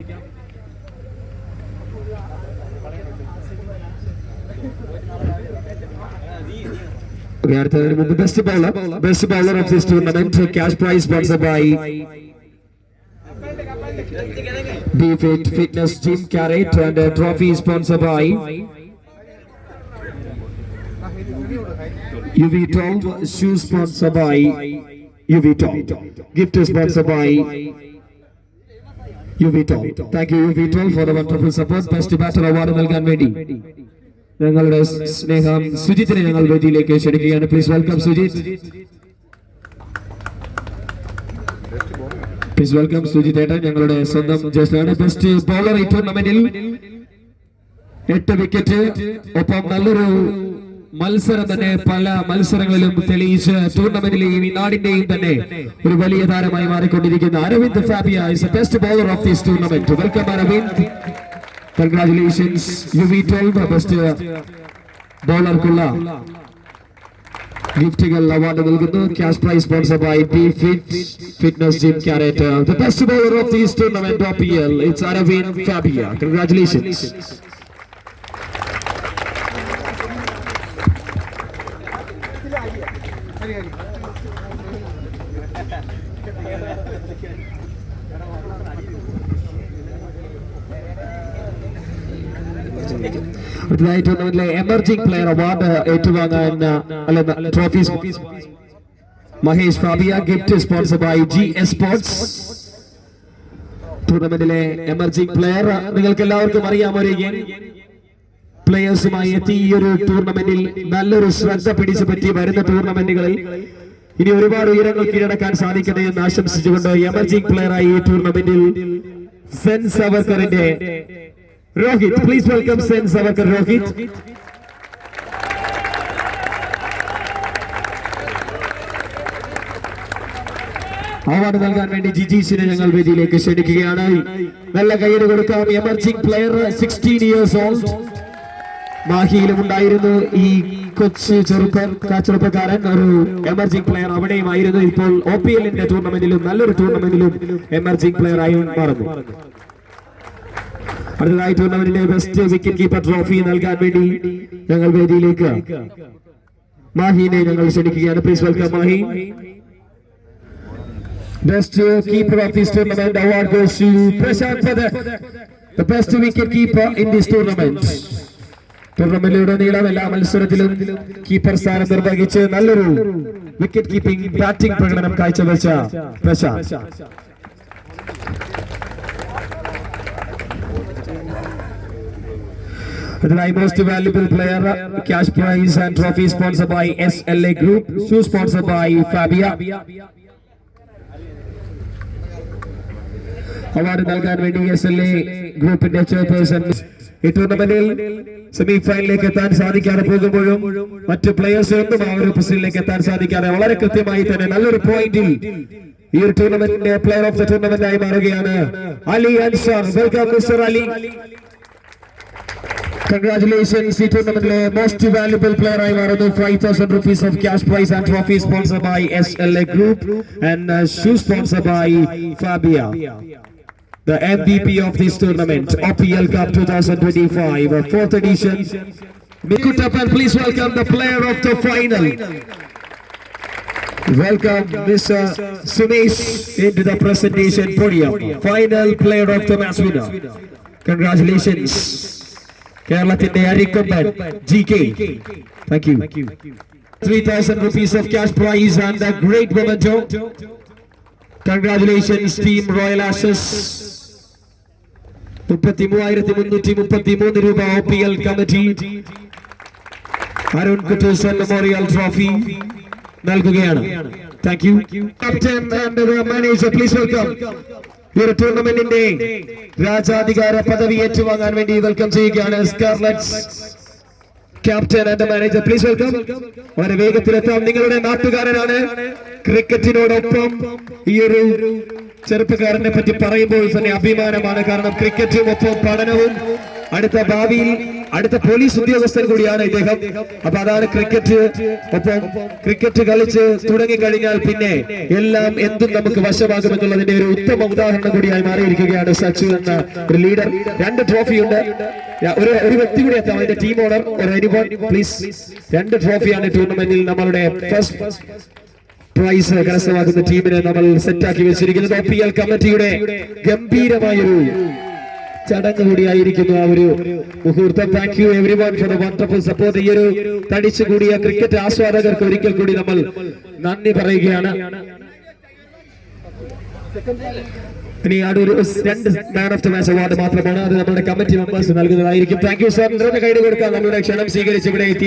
We are the best bowler, best bowler of this tournament. Cash prize sponsored by B-Fit Fitness Gym Carrot and a trophy sponsored by UV12 shoes sponsored by UV12. Gift is sponsored by UV thank you U V Top for the wonderful support best batter award നൽകാൻ വേണ്ടി. ഞങ്ങളുടെ സ്നേഹം സുജിത്തിനെ ഞങ്ങൾ വേദിയിലേക്ക് ക്ഷണിക്കുകയാണ്. Please welcome Sujith please welcome Sujith ഏട്ടൻ. ഞങ്ങളുടെ സ്വന്തം ജ്യേഷ്ഠനാണ്. ബെസ്റ്റ് ബോളർ ഈ ടൂർണമെന്റിൽ എട്ട് വിക്കറ്റ് ഒപ്പം നല്ലൊരു മത്സരം തന്നെ പല മത്സരങ്ങളിലും തെളിയിച്ച് ടൂർണമെന്റിലെയും ഈ നാടിന്റെയും തന്നെ ഒരു വലിയ താരമായി മാറിക്കൊണ്ടിരിക്കുന്ന Aravind Fabia is best bowler of this tournament welcome Aravind congratulations U V twelve best ബോളർക്കുള്ള ഗിഫ്റ്റുകൾ അവാർഡ് നൽകുന്നു. Cash prize sponsor by T fit fitness gym carat the best bowler of this tournament of year it's Aravind Fabia congratulations ടൂർണമെന്റിലെ emerging player award ഏറ്റുവാങ്ങാൻ അല്ലെ trophy Mahesh Fabia gift sponsor by G S sports ടൂർണമെന്റിലെ emerging player നിങ്ങൾക്ക് എല്ലാവർക്കും അറിയാം ഒരു പ്ലെയേഴ്സുമായി എത്തി ഈ ഒരു ടൂർണമെന്റിൽ നല്ലൊരു ശ്രദ്ധ പിടിച്ചു പറ്റി വരുന്ന ടൂർണമെന്റുകളിൽ ഇനി ഒരുപാട് ഉയരങ്ങൾ കീഴടക്കാൻ സാധിക്കട്ടെ എന്ന് ആശംസിച്ചുകൊണ്ട് എമർജിംഗ് പ്ലെയറായി ഈ ടൂർണമെന്റിൽ Sen സവർക്കറിന്റെ Rohit. Please welcome Sen Savarkar Rohit. Award നൽകാൻ വേണ്ടി ജിജീഷിനെ ഞങ്ങൾ വേദിയിലേക്ക് ക്ഷണിക്കുകയാണ്. നല്ല കയ്യിൽ കൊടുക്കാം. Emerging player sixteen years old മാഹിയിലും ഉണ്ടായിരുന്നു ഈ കൊച്ചു ചെറുപ്പ ചെറുപ്പക്കാരൻ ഒരു എമർജിംഗ് പ്ലെയർ അവിടെയുമായിരുന്നു. ഇപ്പോൾ ഒ പി എല്ലിന്റെ ടൂർണമെന്റിലും നല്ലൊരു ടൂർണമെന്റിലും എമർജിംഗ് പ്ലെയർ ആയി മാറുന്നു. അടുത്തതായി ടൂർണമെന്റിലെ ബെസ്റ്റ് വിക്കറ്റ് കീപ്പർ ട്രോഫി നൽകാൻ വേണ്ടി ഞങ്ങൾ വേദിയിലേക്ക് മാഹിനെ ഞങ്ങൾ ക്ഷണിക്കുകയാണ്. Please welcome Mahi. Best keeper of this tournament award goes to Prashanth the best wicket keeper in this tournament ടൂർണമെന്റിലുടനീളം എല്ലാ മത്സരത്തിലും കീപ്പർ സ്ഥാനം നിർവഹിച്ച് നല്ലൊരു വിക്കറ്റ് കീപ്പിംഗ് ബാറ്റിംഗ് പ്രകടനം കാഴ്ചവെച്ച പ്രശാന്ത്. അതിനായി most valuable player cash prize and trophy sponsor by S L A group shoe sponsor by Fabia award നൽകാൻ വേണ്ടി എസ് എൽ എ ഗ്രൂപ്പിന്റെ ചെയർപേഴ്സൺ ഈ ടൂർണമെന്റിൽ സെമി ഫൈനലിലേക്ക് എത്താൻ സാധിക്കാതെ പോകുമ്പോഴും മറ്റ് പ്ലേയേഴ്സ് ആ ഒരു പൊസിഷനിലേക്ക് എത്താൻ സാധിക്കാതെ വളരെ കൃത്യമായി തന്നെ നല്ലൊരു പോയിന്റിൽ ഈ ഒരു ടൂർണമെന്റിന്റെ പ്ലെയർ ഓഫ് ദ ടൂർണമെന്റ് ആയി മാറുകയാണ്. Ali Ansar. Welcome mister Ali. Congratulations, ഈ ടൂർണമെന്റിലെ മോസ്റ്റ് valuable പ്ലെയർ ആയി മാറുന്നു. Five thousand rupees of cash prize and trophy sponsor by S L A group and shoe sponsor by Fabia The MVP of this tournament, OPL Cup 2025, fourth edition. Mikutapan, please welcome the player of the final. Welcome Mr. Sumesh into the presentation podium. Final player of the match winner. Congratulations. കേരളത്തിന്റെ Arikomban G K thank you three thousand rupees of cash prize and the great memento congratulations team Royal Aces മുപ്പത്തി മൂവായിരത്തി മുന്നൂറ്റി മുപ്പത്തി മൂന്ന് രൂപ O P L committee. Arun Kuttoosan memorial trophy നൽകുകയാണ്. Thank you captain and manager please welcome ഒരു ടൂർണമെന്റിന്റെ രാജാധികാര പദവി ഏറ്റുവാങ്ങാൻ വേണ്ടി വെൽക്കം ചെയ്യുകയാണ് scarlets captain and manager please welcome വളരെ വേഗത്തിൽ എത്താം നിങ്ങളുടെ നാട്ടുകാരനാണ്. ക്രിക്കറ്റിനോടൊപ്പം ഈ ഒരു ചെറുപ്പക്കാരനെ പറ്റി പറയുമ്പോൾ തന്നെ അഭിമാനമാണ്. കാരണം ക്രിക്കറ്റും ഒപ്പം പഠനവും അടുത്ത ഭാവിയിൽ അടുത്ത പോലീസ് ഉദ്യോഗസ്ഥൻ കൂടിയാണ് ഇദ്ദേഹം. അപ്പൊ അതാണ് ക്രിക്കറ്റ്. ഒപ്പം ക്രിക്കറ്റ് കളിച്ച് തുടങ്ങി കഴിഞ്ഞാൽ പിന്നെ എല്ലാം എന്തും നമുക്ക് വശമാകുമെന്നുള്ളതിന്റെ ഒരു ഉത്തമ ഉദാഹരണം കൂടിയായി മാറിയിരിക്കുകയാണ് സച്ചു എന്ന ഒരു ലീഡർ രണ്ട് ട്രോഫി ഉണ്ട്. ഒരു ഒരു വ്യക്തി കൂടി എത്താം. അതിന്റെ ടീം ഓണർ പ്ലീസ് രണ്ട് ട്രോഫിയാണ് ടൂർണമെന്റിൽ നമ്മളുടെ ഫസ്റ്റ് പ്രൈസ് കരസ്ഥമാക്കുന്ന ടീമിനെ നമ്മൾ സെറ്റാക്കി വെച്ചിരിക്കുന്നത്. പി എൽ കമ്മിറ്റിയുടെ ഗംഭീരമായൊരു ചടങ്ങ് കൂടിയായിരിക്കുന്നു ആ ഒരു മുഹൂർത്തം. Thank you everyone for wonderful support ഈ ഒരു തടിച്ചു കൂടിയ ക്രിക്കറ്റ് ആസ്വാദകർക്ക് ഒരിക്കൽ കൂടി നമ്മൾ നന്ദി പറയുകയാണ്. ഇനി ഒരു രണ്ട് man of the match award മാത്രമാണ്. അത് നമ്മുടെ കമ്മിറ്റി മെമ്പേഴ്സ് നൽകുന്നതായിരിക്കും. താങ്ക് യു സാർ കൈഡ് കൊടുക്കാൻ നമ്മുടെ ക്ഷണം സ്വീകരിച്ച് ഇവിടെ എത്തിയ